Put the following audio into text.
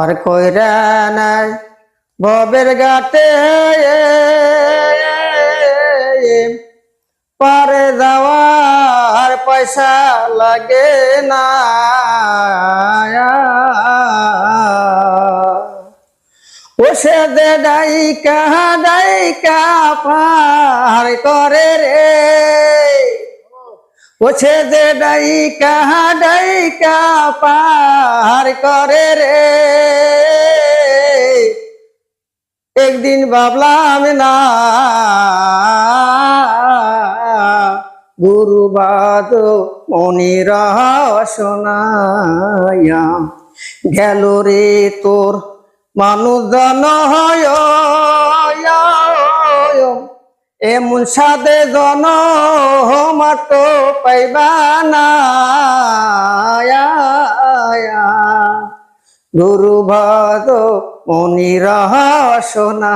আর কইরা নাই ববের গাটে পারে যাওয়ার পয়সা লাগে না। ও সে দে ডাইকা ডাইকা পার করে রে। ওছে দে ডাইকা ডাইকা পার করে রে। একদিন ভাবলাম, না গুরুবাদ মনির শোনায়া গেল রে তোর মানুষ জন হয় এমন সাদে জন মাত পাইবা না। গুরু ভাদ মনির সোনা।